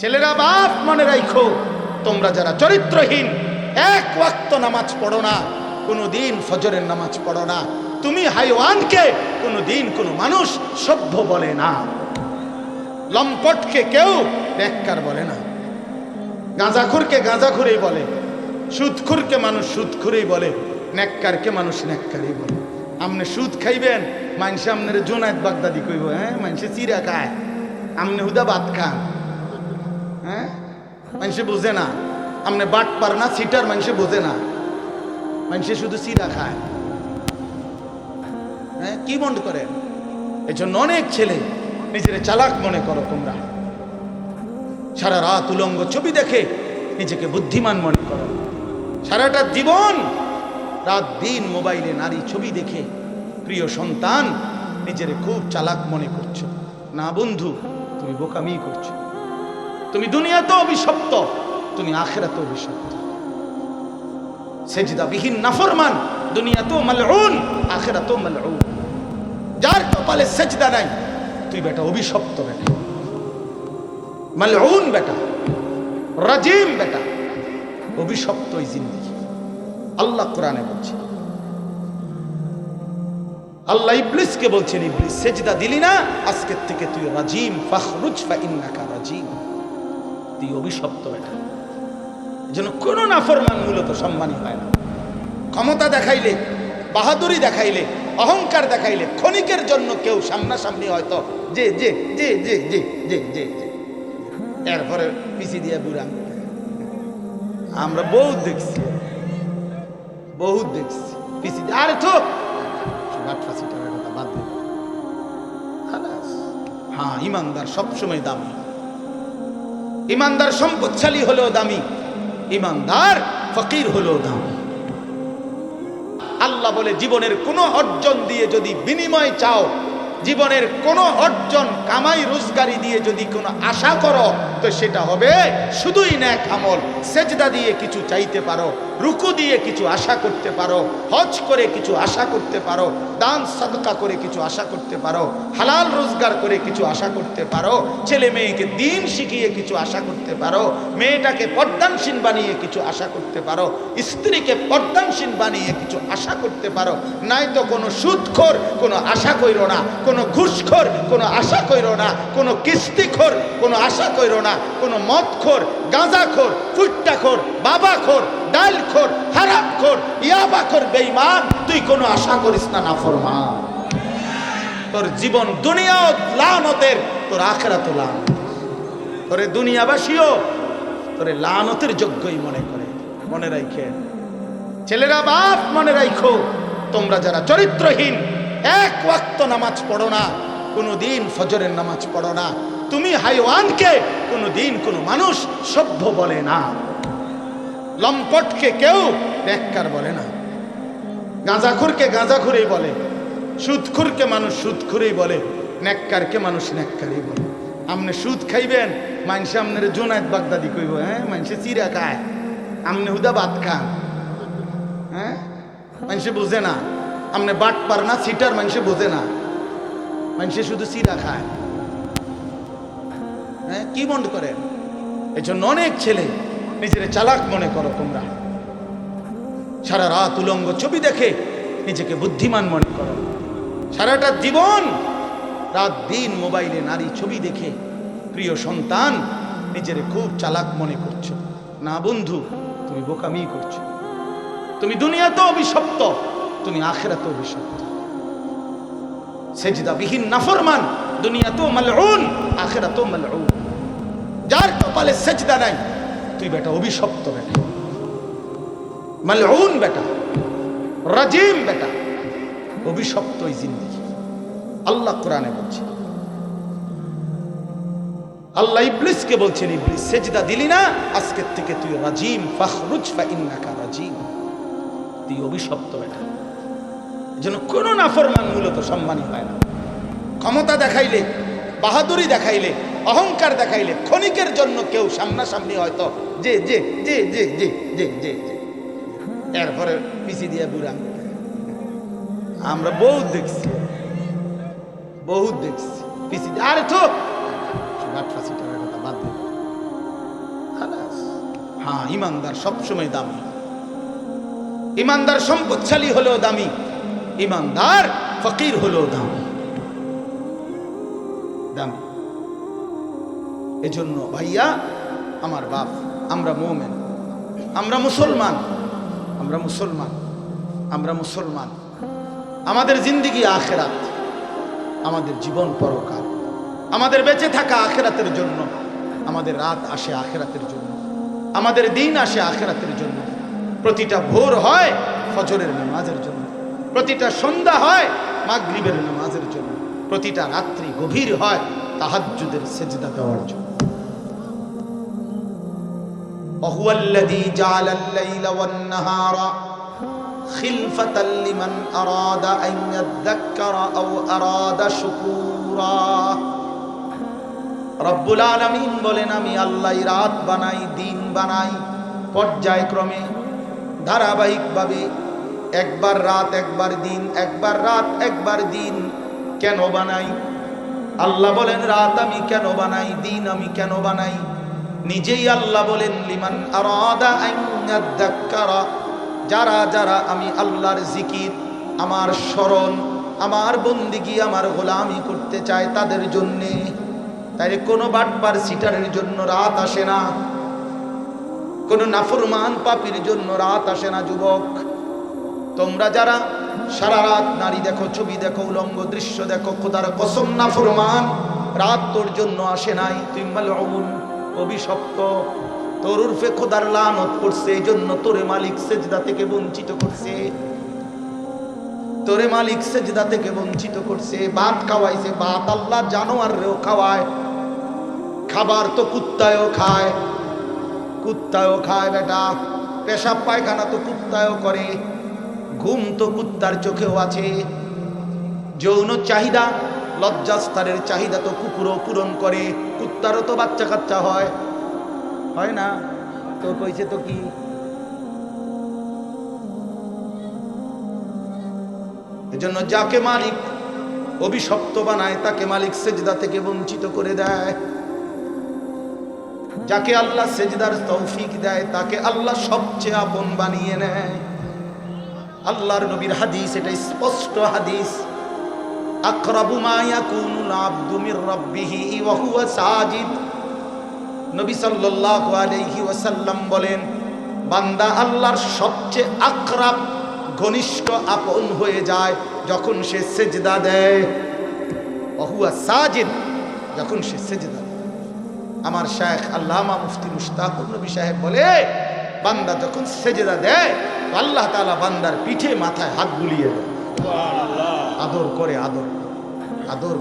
ছেলেরা বাপ মনে রাখো তোমরা যারা চরিত্রহীন, এক ওয়াক্ত নামাজ পড়ো না কোনো দিন ফজরের নামাজ পড়ো না। তুমি হাইওয়ানকে কোনো দিন কোনো মানুষ সভ্য বলে না। লম্পটকে কেউ ব্যাক্কার বলে না। গাঁজাখুরকে গাঁজাখুরেই বলে, সুদখুরকে মানুষ সুদখুরেই বলে নেককারকে মানুষ নেককারই বলে। আপনি সুদ খাইবেন মানুষে আপনার জোনায়ত বাগদাদি কইব হ্যাঁ মানুষে চিরা খায় আপনি হুদা ভাত খান। হ্যাঁ? মানুষে বোঝে না। আপনি বাট পার না, সিটার মানুষে বোঝে না। মানুষে শুধু চিরা খায়। হ্যাঁ কি মন করেন এই জন্য অনেক ছেলে নিজের চালাক মনে করো তোমরা। সারা রাত উলঙ্গ ছবি দেখে নিজেকে বুদ্ধিমান মনে করো। সারাটা জীবন, রাত দিন মোবাইলে নারী ছবি দেখে প্রিয় সন্তান নিজের খুব চালাক মনে করছ। না বন্ধু, তুমি বোকামি করছ। তুমি দুনিয়াতে অভিশপ্ত, তুমি আখেরাতে অভিশপ্ত। সেজদা বিহীন নাফরমান, দুনিয়াতেও মালউন, আখেরাতেও মালউন। যার কপালে সেজদা নাই, তুই বেটা অভিশপ্ত বেটা। মালউন বেটা, রাজিম বেটা, অভিশপ্ত এই জিন্দিগি। আল্লাহ কোরআনে বলছে। আল্লাহ ইবলিসকে বলছেন, ইবলিস, সেজদা দিলি না, আজকের থেকে তুই রাজিম, ফাখরুজ ফা ইন্নাকা রাজিম। তুই অভিশপ্ত বেটা যেন কোনো নাফরমান মূলত সম্মানই হয় না। ক্ষমতা দেখাইলে, বাহাদুরি দেখাইলে, অহংকার দেখাইলে ক্ষণিকের জন্য কেউ সামনাসামনি হয়তো যে যে যে যে যে যে যে যে। এরপরে পিছি দিয়ে বুড়ান আমরা বহুত দেখছি। বহুত দেখছি। পিছি দিয়ে আরে তো টাকার কথা বাদ দে। খালাস। হ্যাঁ ইমানদার সবসময় দামি। ইমানদার সম্পদশালী হলেও দামি, ইমানদার ফকির হলেও দামি। আল্লাহ বলে, জীবনের কোনো অর্জন দিয়ে যদি বিনিময় চাও জীবনের কোনো অর্জন, কামাই, রোজগারি দিয়ে যদি কোনো আশা করো, তো সেটা হবে শুধুই ন্যাক আমল। সেজদা দিয়ে কিছু চাইতে পারো, রুকু দিয়ে কিছু আশা করতে পারো, হজ করে কিছু আশা করতে পারো, দান, সদকা করে কিছু আশা করতে পারো, হালাল রোজগার করে কিছু আশা করতে পারো, ছেলে মেয়েকে দিন শিখিয়ে কিছু আশা করতে পারো, মেয়েটাকে পর্দানসীন বানিয়ে কিছু আশা করতে পারো, স্ত্রীকে পর্দানসীন বানিয়ে কিছু আশা করতে পারো, নাই তো কোনো সুদখোর, কোনো আশা কইরো না কোনো ঘুষখোর, কোনো আশা কইরো না, কোনো কিস্তিখোর, কোনো আশা কইরো না, কোনো মদখোর, গাঁজাখোর, ফুট্টাখোর, বাবাখোর, ডালখোর, হারামখোর, ইয়াবাখোর, বেঈমান, তুই কোনো আশা করিস না না নাফরমান। তোর জীবন দুনিয়াও লানতের, তোর আখেরা তো লান তোরে দুনিয়াবাসীও তোরে লানতের যোগ্যই মনে করে, মনে রাখে ছেলেরা বাপ, মনে রাখো তোমরা যারা চরিত্রহীন এক ওয়াক্ত নামাজ পড়ো না কোনো দিন ফজরের নামাজ পড়ো না। তুমি হাইওয়ানকে কোনো দিন কোনো মানুষ সভ্য বলে না। লম্পটকে কেউ ব্যাক্কার বলে না। গাঁজাখুরকে গাঁজাখুরেই বলে। সুদখুরকে মানুষ সুদখুরেই বলে। নেককারকে মানুষ নেককারই বলে। আপনি সুদ খাইবেন মানুষে আপনার জোনায়ত বাগদাদি কইব হ্যাঁ মানুষে চিরা খায় আপনি হুদা ভাত খান। হ্যাঁ মানুষে বুঝে না। আপনি বাট পার না সিটার মানুষে বোঝে না মানুষে শুধু চিরা খায় হ্যাঁ কি মন করেন এই জন্য অনেক ছেলে নিজের চালাক মনে করো তোমরা সারা রাত উলঙ্গ ছবি দেখে নিজেকে বুদ্ধিমান মনে করো সারাটা জীবন রাত দিন মোবাইলে নারী ছবি দেখে প্রিয় সন্তান নিজের খুব চালাক মনে করছ না বন্ধু তুমি বোকামি করছ তুমি দুনিয়াতে অভিশপ্ত তুমি আখেরাতে অভিশপ্ত সেজদা বিহীন নাফরমান, দুনিয়াতেও মালউন, আখেরাতেও মালউন। যার কপালে সেজদা নাই, তুই বেটা অভিশপ্ত বেটা। মালউন বেটা, রাজিম বেটা অভিশপ্ত জিন্দিগি। আল্লাহ কোরআনে বলছে। আল্লাহ ইবলিসকে বলছেন, ইবলিস, সেজদা দিলি না, আজকের থেকে তুই রাজিম, ফাখরুজ ফা ইন্নাকা রাজিম। তুই অভিশপ্ত বেটা। যেন কোনো নাফরমান মূলত সম্মানী হয় না। ক্ষমতা দেখাইলে, বাহাদুরি দেখাইলে, অহংকার দেখাইলে, ক্ষণিকের জন্য কেউ সামনাসামনি হয়তো যে যে যে যে যে যে যে যে। এরপরে পিছি দিয়ে বুড়া। আমরা বহুত দেখছি। বহুত দেখছি। পিছি আরে তো বাদ হ্যাঁ ইমানদার সবসময় দামি। ইমানদার সম্পদশালী হলেও দামি। ইমানদার, ফকির হলেও দাম। দামি। এজন্য ভাইয়া, আমার বাপ, আমরা মোমেন। আমরা মুসলমান। আমরা মুসলমান। আমরা মুসলমান। আমাদের জিন্দিগি আখেরাত। আমাদের জীবন পরকাল। আমাদের বেঁচে থাকা আখেরাতের জন্য। আমাদের রাত আসে আখেরাতের জন্য। আমাদের দিন আসে আখেরাতের জন্য। প্রতিটা ভোর হয় ফজরের নামাজের জন্য। প্রতিটা সন্ধ্যা হয় মাগরিবের নামাজের জন্য প্রতিটা রাত্রি গভীর হয় তাহাজ্জুদের সেজদা দেওয়ার জন্য وهو الذي جعل الليل والنهار خلفة لمن أراد أن يذكر أو أراد شكورا রব্বুল আলমিন বলেন আমি আল্লাহ রাত বানাই দিন বানাই পর্যায়ক্রমে ধারাবাহিকভাবে একবার রাত, একবার দিন, একবার রাত, একবার দিন। কেন বানাই? আল্লাহ বলেন, রাত আমি কেন বানাই, দিন আমি কেন বানাই? নিজেই আল্লাহ বলেন, লিমান যারা যারা আমি আল্লাহর জিকির, আমার স্মরণ, আমার বন্দিগি, আমার গোলামি করতে চায় তাদের জন্যে। তাই কোনো বাটবার সিটারের জন্য রাত আসে না। কোনো নাফরমান পাপির জন্য রাত আসে না, যুবক। তোমরা যারা সারা রাত নারী দেখো, ছবি দেখো, উলঙ্গ দৃশ্য দেখো, খোদার কসম নাফরমান রাত তোর জন্য আসে নাই। তুই মালউন, অভিশপ্ত। তোর উর্ফে খোদার লানত করছে এই জন্য তোরে মালিক সেজদা থেকে বঞ্চিত করছে। তোরে মালিক সেজদা থেকে বঞ্চিত করছে। ভাত খাওয়াইছে, ভাত আল্লাহ জানোয়ারেও খাওয়ায়। খাবার তো কুত্তায়ও খায়। কুত্তায়ও খায় বেটা। পেশাব পায়খানা তো কুত্তায়ও করে। ঘুম তো কুত্তার চোখেও আছে। যৌন চাহিদা লজ্জাস্তারের চাহিদা তো কুকুরও পূরণ করে, কুত্তারও তো বাচ্চা কাচ্চা হয়। হয় না? তো কইছে তো কি? এজন্য যাকে মালিক অভিশপ্ত বানায়, তাকে মালিক সেজদা থেকে বঞ্চিত করে দেয়। যাকে আল্লাহ সেজদার তৌফিক দেয়, তাকে আল্লাহ সবচেয়ে আপন বানিয়ে নেয়। আল্লাহর নবীর হাদিস, এটা স্পষ্ট হাদিস। আকরাবু মা ইয়াকুনুল আবদু মির রাব্বিহি ওয়া হুয়া সাজিদ। নবী সাল্লাল্লাহু আলাইহি ওয়াসাল্লাম বলেন, বান্দা আল্লাহর সবচেয়ে আকরাব, ঘনিষ্ঠ আপন হয়ে যায় যখন সে সেজদা দেয়। ওয়া সাজিদ, যখন সে সেজদা আমার শেখ আল্লামা মুফতি মুশতাকুর নবী সাহেব বলে, বান্দা যখন সেজদা দেয় আল্লাহ তালা বান্দার পিঠে মাথায় হাত বুলিয়ে আদর করে আদর আদর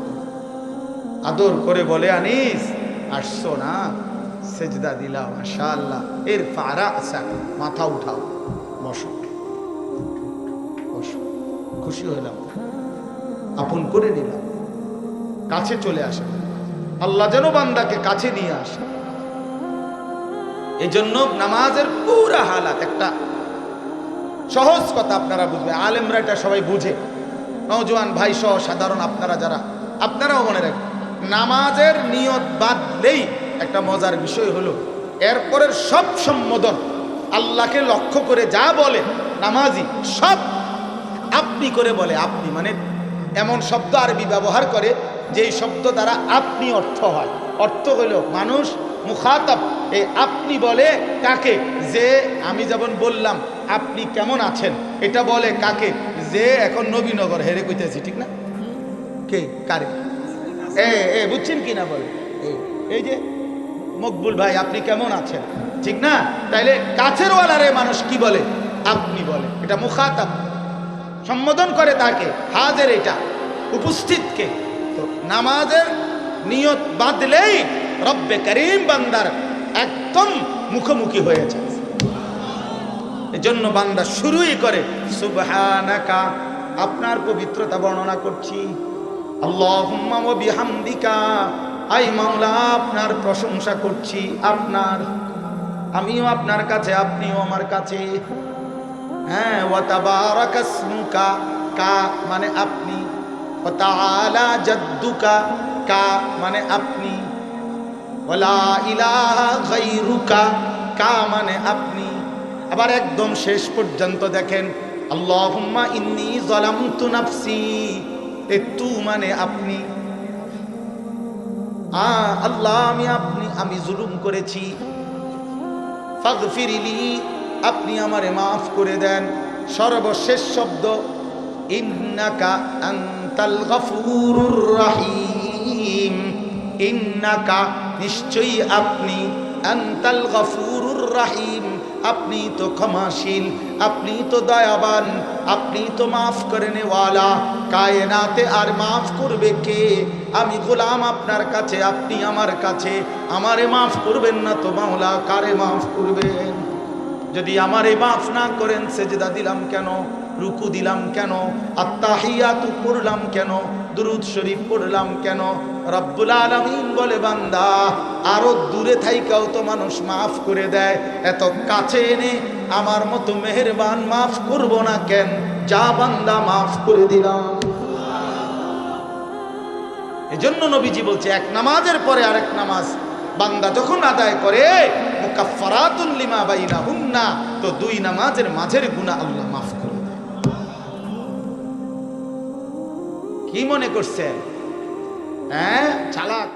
আদর করে বলে আনিস আসছো না? সেজদা দিলাম মাশা আল্লাহ এর ফারা আসা মাথা উঠাও। বসো। বসো। খুশি হইলাম। আপন করে নিলাম। কাছে চলে আসে। আল্লাহ যেন বান্দাকে কাছে নিয়ে আসে। এই জন্য নামাজের পুরা হালাত একটা সহজ কথা আপনারা বুঝবে। আলেমরা এটা সবাই বুঝে। নওজোয়ান ভাই সহ সাধারণ আপনারা যারা, আপনারাও মনে রাখবেন, নামাজের নিয়ত বাদলেই একটা মজার বিষয় হলো, এরপরের সব সম্বোধন আল্লাহকে লক্ষ্য করে যা বলে নামাজি, সব আপনি করে বলে আপনি। মানে এমন শব্দ আরবি ব্যবহার করে যেই শব্দ দ্বারা আপনি অর্থ হয়। অর্থ হলো মানুষ মুখাতাব এই আপনি বলে কাকে? যে আমি যেমন বললাম আপনি কেমন আছেন? এটা বলে কাকে? যে এখন নবীনগর, হেরে কইতেছি, ঠিক না? কে? কারে? এ এ, বুঝছেন কি না বলে? এই- যে, মকবুল ভাই, আপনি কেমন আছেন? ঠিক না? তাইলে কাছের ওয়ালারে মানুষ কি বলে? আপনি বলে। এটা মুখাতাব। সম্বোধন করে তাকে। হাজের এটা। উপস্থিতকে তো নামাজের নিয়ত বাঁধলেই রব্বে করিম বান্দার একদম মুখোমুখি হয়ে যায়। এজন্য বান্দা শুরুই করে, সুবহানাকা, আপনার পবিত্রতা বর্ণনা করছি। আল্লাহুম্মা ওয়া বিহামদিকা, আই মাওলা, আপনার প্রশংসা করছি, আপনার, আমিও আপনার কাছে, আপনিও আমার কাছে। হ্যাঁ ওয়া তাবারাকাসমুকা কা মানে আপনি। ওয়া তাআলা জাদ্দুকা, কা মানে আপনি। ওয়ালা ইলাহা গায়রুকা, কা মানে আপনি। আবার একদম শেষ পর্যন্ত দেখেন, আল্লাহুম্মা ইন্নি যালামতু নাফসি। এ তু মানে আপনি। আ আল্লাহ, আমি আপনি, আমি জুলুম করেছি। ফাগফিরিলি আপনি আমারে মাফ করে দেন। সর্বশেষ শব্দ, ইন্নাকা আনতাল গফুরুর রহিম। ইন্নাকা, নিশ্চয়ই আপনি আনতাল গফুরুর রহিম। আপনি তো ক্ষমাশীল, আপনি তো দয়াবান, আপনি তো মাফ করে নেওয়ালা কায়নাতে আর মাফ করবে কে? আমি গোলাম আপনার কাছে, আপনি আমার কাছে। আমারে মাফ করবেন না তো মাওলা, কারে মাফ করবেন? যদি আমারে মাফ না করেন, সেজদা দিলাম কেন? রুকু দিলাম কেন? আত্মাহিয়াতু করলাম কেন? দুরুদ শরীফ পড়লাম কেন? রব্বুল আলামিন বলে, বান্দা, আরও দূরে থাইকাও তো মানুষ মাফ করে দেয়। এত কাছে এনে আমার মতো মেহেরবান মাফ করব না কেন? যা বান্দা মাফ করে দিলাম। এজন্য নবীজি বলছে, এক নামাজের পরে আরেক নামাজ। বান্দা যখন আদায় করে মুকাফফারাতুল লিমা বাইনাহুন্না, তো দুই নামাজের মাঝের গুনাহ আল্লাহ মাফ কি মনে করছেন হ্যাঁ? চালাক।